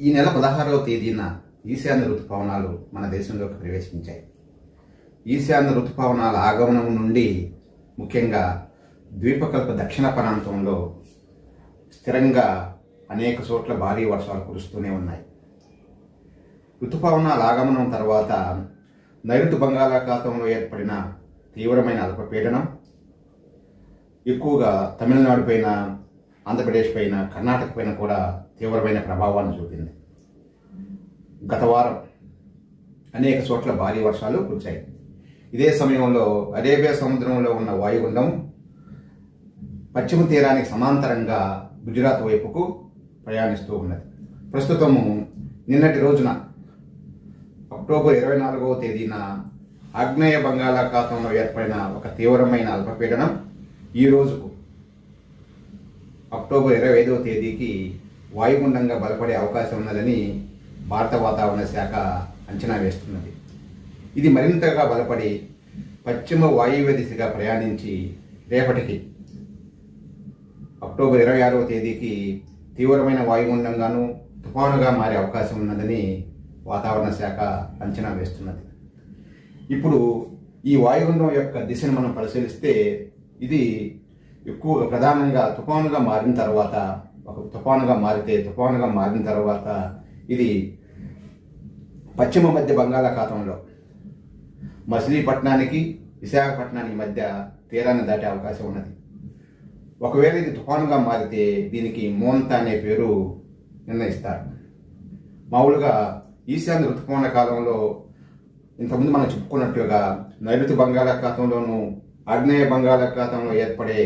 ఈ నెల పదహారవ తేదీన ఈశాన్య ఋతుపవనాలు మన దేశంలోకి ప్రవేశించాయి. ఈశాన్య ఋతుపవనాల ఆగమనం నుండి ముఖ్యంగా ద్వీపకల్ప దక్షిణ ప్రాంతంలో స్థిరంగా అనేక చోట్ల భారీ వర్షాలు కురుస్తూనే ఉన్నాయి. ఋతుపవనాల ఆగమనం తర్వాత నైరుతి బంగాళాఖాతంలో ఏర్పడిన తీవ్రమైన అల్పపీడనం ఎక్కువగా తమిళనాడు పైన ఆంధ్రప్రదేశ్ పైన కర్ణాటక పైన కూడా తీవ్రమైన ప్రభావాన్ని చూపింది. గత వారం అనేక చోట్ల భారీ వర్షాలు కురిచాయి ఇదే సమయంలో అరేబియా సముద్రంలో ఉన్న వాయుగుండం పశ్చిమ తీరానికి సమాంతరంగా గుజరాత్ వైపుకు ప్రయాణిస్తూ ఉన్నది. ప్రస్తుతము నిన్నటి రోజున అక్టోబర్ ఇరవై నాలుగవ తేదీన ఆగ్నేయ బంగాళాఖాతంలో ఏర్పడిన ఒక తీవ్రమైన అల్పపీడనం ఈ రోజుకు అక్టోబర్ ఇరవై ఐదవ తేదీకి వాయుగుండంగా బలపడే అవకాశం ఉన్నదని భారత వాతావరణ శాఖ అంచనా వేస్తున్నది. ఇది మరింతగా బలపడి పశ్చిమ వాయువ్య దిశగా ప్రయాణించి రేపటికి అక్టోబర్ ఇరవై ఆరవ తేదీకి తీవ్రమైన వాయుగుండంగాను తుఫానుగా మారే అవకాశం ఉన్నదని వాతావరణ శాఖ అంచనా వేస్తున్నది. ఇప్పుడు ఈ వాయుగుండం యొక్క దిశను మనం పరిశీలిస్తే ఇది ఎక్కువ ప్రధానంగా తుఫానుగా మారిన తర్వాత ఒక తుఫానుగా మారితే తుఫానుగా మారిన తర్వాత ఇది పశ్చిమ మధ్య బంగాళాఖాతంలో మచిలీపట్నానికి విశాఖపట్నానికి మధ్య తీరాన్ని దాటే అవకాశం ఉన్నది. ఒకవేళ ఇది తుఫానుగా మారితే దీనికి మోంత అనే పేరు నిర్ణయిస్తారు. మామూలుగా ఈశాన్య ఋతుపవన కాలంలో ఇంతకుముందు మనం చెప్పుకున్నట్లుగా నైరుతి బంగాళాఖాతంలోనూ ఆగ్నేయ బంగాళాఖాతంలో ఏర్పడే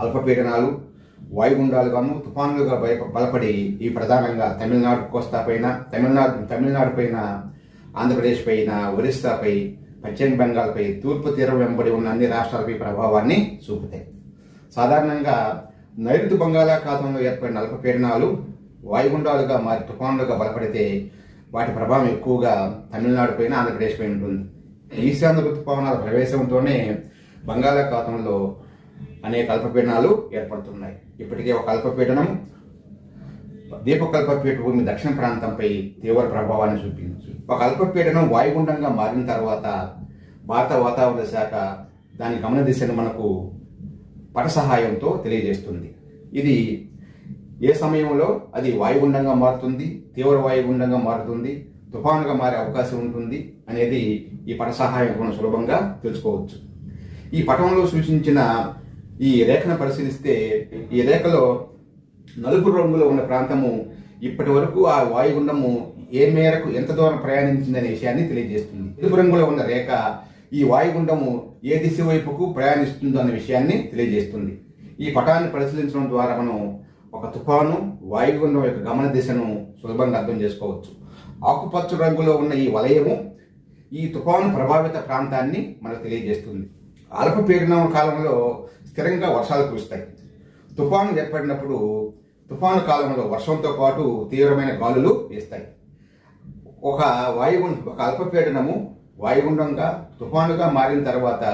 అల్పపీడనాలు వాయుగుండాలుగాను తుఫానులుగా బయ బలపడి ఈ ప్రధానంగా తమిళనాడు కోస్తా పైన తమిళనాడు తమిళనాడు పైన ఆంధ్రప్రదేశ్ పైన ఒరిస్సాపై పశ్చిమ బెంగాల్పై తూర్పు తీరం వెంబడి ఉన్న అన్ని రాష్ట్రాలపై ప్రభావాన్ని చూపుతాయి. సాధారణంగా నైరుతి బంగాళాఖాతంలో ఏర్పడిన అల్పపీడనాలు వాయుగుండాలుగా మారి తుఫానులుగా బలపడితే వాటి ప్రభావం ఎక్కువగా తమిళనాడు పైన ఆంధ్రప్రదేశ్ పైన ఉంటుంది. ఈశాన్య ఋతుపవనాల ప్రవేశంతోనే బంగాళాఖాతంలో అనేక అల్పపీడనాలు ఏర్పడుతున్నాయి. ఇప్పటికే ఒక అల్పపీడనం దీపకల్పపీఠ భూమి దక్షిణ ప్రాంతంపై తీవ్ర ప్రభావాన్ని చూపింది ఒక అల్పపీడనం వాయుగుండంగా మారిన తర్వాత భారత వాతావరణ శాఖ దాని గమన దిశను మనకు పట సహాయంతో తెలియజేస్తుంది. ఇది ఏ సమయంలో అది వాయుగుండంగా మారుతుంది తీవ్ర వాయుగుండంగా మారుతుంది తుఫానుగా మారే అవకాశం ఉంటుంది అనేది ఈ పట సహాయం మనం సులభంగా తెలుసుకోవచ్చు. ఈ పటంలో సూచించిన ఈ రేఖను పరిశీలిస్తే ఈ రేఖలో నలుపు రంగులో ఉన్న ప్రాంతము ఇప్పటి వరకు ఆ వాయుగుండము ఏ మేరకు ఎంత దూరం ప్రయాణించిందనే విషయాన్ని తెలియజేస్తుంది. ఎరుపు రంగులో ఉన్న రేఖ ఈ వాయుగుండము ఏ దిశ వైపుకు ప్రయాణిస్తుందో అనే విషయాన్ని తెలియజేస్తుంది. ఈ పటాన్ని పరిశీలించడం ద్వారా మనం ఒక తుఫాను వాయుగుండం యొక్క గమన దిశను సులభంగా అర్థం చేసుకోవచ్చు. ఆకుపచ్చ రంగులో ఉన్న ఈ వలయము ఈ తుఫాను ప్రభావిత ప్రాంతాన్ని మనకు తెలియజేస్తుంది. అల్పపీడనం కాలంలో స్థిరంగా వర్షాలు కురుస్తాయి. తుఫాను ఏర్పడినప్పుడు తుఫాను కాలంలో వర్షంతో పాటు తీవ్రమైన గాలులు వీస్తాయి. ఒక వాయుగుండ ఒక అల్పపీడనము వాయుగుండంగా తుఫానుగా మారిన తర్వాత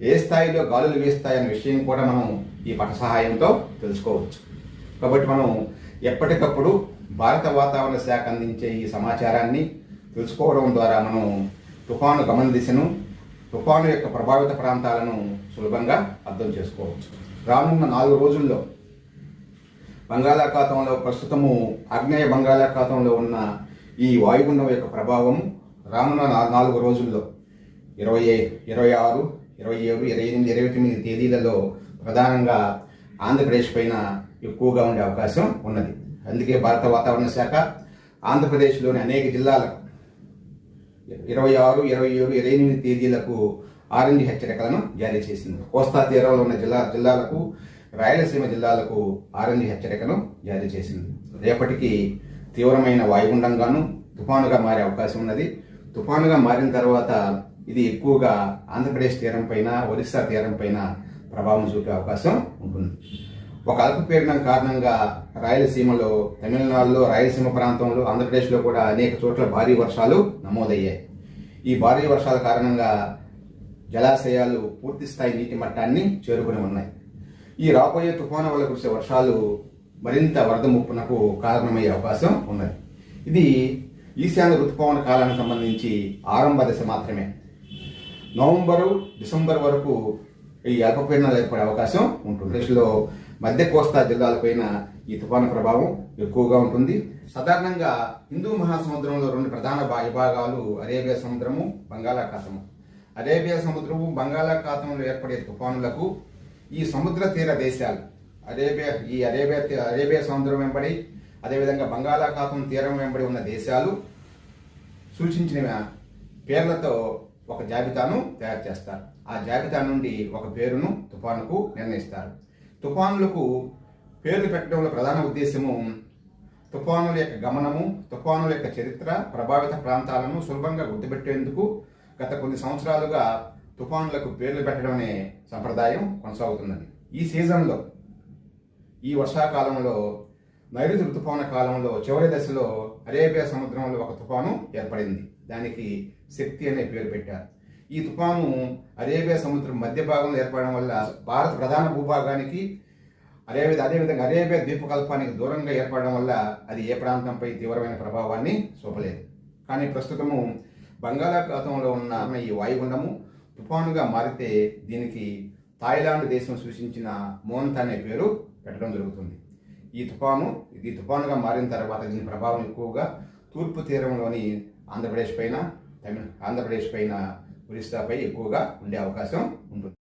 ఏ స్థాయిలో గాలులు వీస్తాయనే విషయం కూడా మనం ఈ పట సహాయంతో తెలుసుకోవచ్చు. కాబట్టి మనం ఎప్పటికప్పుడు భారత వాతావరణ శాఖ అందించే ఈ సమాచారాన్ని తెలుసుకోవడం ద్వారా మనం తుఫాను గమన దిశను తుఫాను యొక్క ప్రభావిత ప్రాంతాలను సులభంగా అర్థం చేసుకోవచ్చు. రానున్న నాలుగు రోజుల్లో బంగాళాఖాతంలో ప్రస్తుతము ఆగ్నేయ బంగాళాఖాతంలో ఉన్న ఈ వాయుగుండం యొక్క ప్రభావం రానున్న నాలుగు రోజుల్లో ఇరవై ఇరవై ఆరు ఇరవై ఏడు ఇరవై ఎనిమిది ఇరవై తొమ్మిది తేదీలలో ప్రధానంగా ఆంధ్రప్రదేశ్ పైన ఎక్కువగా ఉండే అవకాశం ఉన్నది. అందుకే భారత వాతావరణ శాఖ ఆంధ్రప్రదేశ్లోని అనేక జిల్లాలకు ఇరవై ఆరు ఇరవై ఏడు ఇరవై ఎనిమిది తేదీలకు ఆరెంజ్ హెచ్చరికలను జారీ చేసింది. కోస్తా తీరంలో ఉన్న జిల్లా జిల్లాలకు రాయలసీమ జిల్లాలకు ఆరెంజ్ హెచ్చరికను జారీ చేసింది. రేపటికి తీవ్రమైన వాయుగుండంగాను తుఫానుగా మారే అవకాశం ఉన్నది. తుఫానుగా మారిన తర్వాత ఇది ఎక్కువగా ఆంధ్రప్రదేశ్ తీరం పైన ఒరిస్సా తీరం పైన ప్రభావం చూపే అవకాశం ఉంటుంది. ఒక అల్పపీడనం కారణంగా రాయలసీమలో తమిళనాడులో రాయలసీమ ప్రాంతంలో ఆంధ్రప్రదేశ్లో కూడా అనేక చోట్ల భారీ వర్షాలు నమోదయ్యాయి. ఈ భారీ వర్షాల కారణంగా జలాశయాలు పూర్తి స్థాయి నీటి మట్టాన్ని చేరుకుని ఉన్నాయి. ఈ రాబోయే తుఫాను వల్ల కురిసే వర్షాలు మరింత వరద ముప్పునకు కారణమయ్యే అవకాశం ఉన్నది. ఇది ఈశాన్య ఋతుపవన కాలానికి సంబంధించి ఆరంభ దశ మాత్రమే. నవంబరు డిసెంబర్ వరకు ఈ అల్పపీడనాలు ఏర్పడే అవకాశం ఉంటుంది. దేశంలో మధ్య కోస్తా జిల్లాలపైన ఈ తుఫాను ప్రభావం ఎక్కువగా ఉంటుంది. సాధారణంగా హిందూ మహాసముద్రంలో రెండు ప్రధాన విభాగాలు అరేబియా సముద్రము బంగాళాఖాతము. అరేబియా సముద్రము బంగాళాఖాతంలో ఏర్పడే తుఫానులకు ఈ సముద్ర తీర దేశాలు అరేబియా ఈ అరేబియా అరేబియా సముద్రం వెంబడి అదేవిధంగా బంగాళాఖాతం తీరం వెంబడి ఉన్న దేశాలు సూచించిన పేర్లతో ఒక జాబితాను తయారు చేస్తారు. ఆ జాబితా నుండి ఒక పేరును తుఫానుకు నిర్ణయిస్తారు. తుఫానులకు పేర్లు పెట్టడంలో ప్రధాన ఉద్దేశము తుఫానుల యొక్క గమనము తుఫానుల యొక్క చరిత్ర ప్రభావిత ప్రాంతాలను సులభంగా గుర్తుపెట్టేందుకు గత కొన్ని సంవత్సరాలుగా తుఫానులకు పేర్లు పెట్టడం అనే సంప్రదాయం కొనసాగుతున్నది. ఈ సీజన్లో ఈ వర్షాకాలంలో నైరుతి ఋతుపవన కాలంలో చివరి దశలో అరేబియా సముద్రంలో ఒక తుఫాను ఏర్పడింది. దానికి శక్తి అనే పేరు పెట్టారు. ఈ తుఫాను అరేబియా సముద్రం మధ్య భాగంలో ఏర్పడడం వల్ల భారత ప్రధాన భూభాగానికి అదేవిధంగా అదేవిధంగా అరేబియా ద్వీపకల్పానికి దూరంగా ఏర్పడడం వల్ల అది ఏ ప్రాంతంపై తీవ్రమైన ప్రభావాన్ని చూపలేదు. కానీ ప్రస్తుతము బంగాళాఖాతంలో ఉన్న ఈ వాయుగుండము తుఫానుగా మారితే దీనికి థాయిలాండ్ దేశం సూచించిన మోన్త్ అనే పేరు పెట్టడం జరుగుతుంది. ఈ తుఫాను ఇది తుఫానుగా మారిన తర్వాత దీని ప్రభావం ఎక్కువగా తూర్పు తీరంలోని ఆంధ్రప్రదేశ్ పైన తమిళ ఆంధ్రప్రదేశ్ పైన ఒరిస్సాపై ఎక్కువగా ఉండే అవకాశం ఉంటుంది.